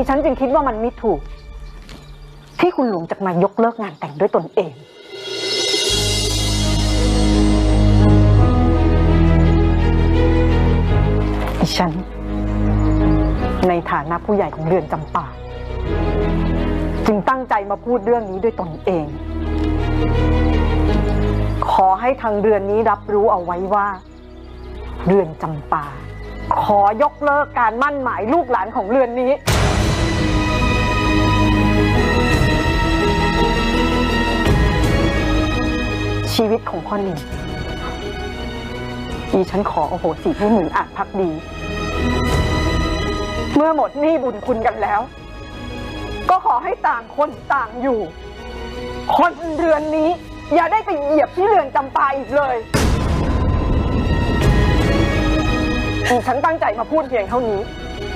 ดิฉันจึงคิดว่ามันไม่ถูก ที่คุณหลวงจะมายกเลิกงานแต่งด้วยตนเอง ดิฉัน ในฐานะผู้ใหญ่ของเรือนจำปาจึงตั้งใจมาพูดเรื่องนี้ด้วยตนเอง ขอให้ทางเรือนนี้รับรู้เอาไว้ว่า เรือนจำปา ขอยกเลิกการมั่นหมายลูกหลานของเรือนนี้ ชีวิตของพ่อหนึ่งดิฉันขอโอโหสิให้หมื่นอาจพักดี เมื่อหมดหนี้บุญคุณกันแล้ว ก็ขอให้ต่างคนต่างอยู่ คนเรือนนี้ อย่าได้ไปเหยียบที่เรือนจำปาอีกเลย ฉันตั้งใจมาพูดเพียงเท่านี้